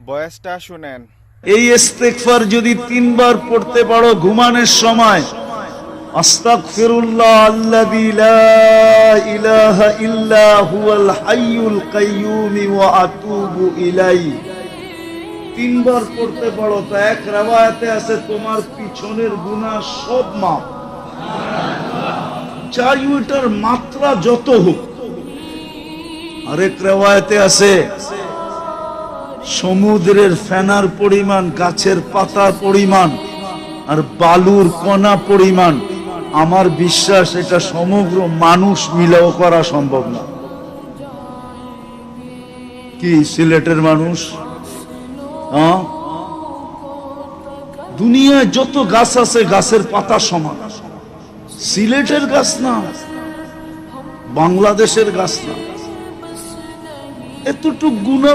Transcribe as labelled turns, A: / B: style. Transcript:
A: বয়সটা শুনেন।
B: এই ইস্তেগফার যদি তিনবার পড়তে পারো ঘুমানোর সময়, আস্তাগফিরুল্লাহ আল্লাযী লা ইলাহা ইল্লা হুয়াল হাইয়ুল কাইয়্যুম ওয়া আতুবু ইলাইহি। তিনবার পড়তে পারো, তো এক রাওয়ায়াতে আছে, তোমার পিছনের গুনাহ সব মাপ চাই ওইটার মাত্রা যত হোক, আরেক রেওয়ায়তে আছে সমুদ্রের ফেনার পরিমাণ, গাছের পাতার পরিমাণ, আর বালুর কণা পরিমাণ। আমার বিশ্বাস এটা সমগ্র মানুষ মিলেও করা সম্ভব না। কি, সিলেটের মানুষ? দুনিয়ায় যত গাছ আছে, গাছের পাতা সমান। সিলেটের গাছ না, বাংলাদেশের গাছ না। এতটুক গুণা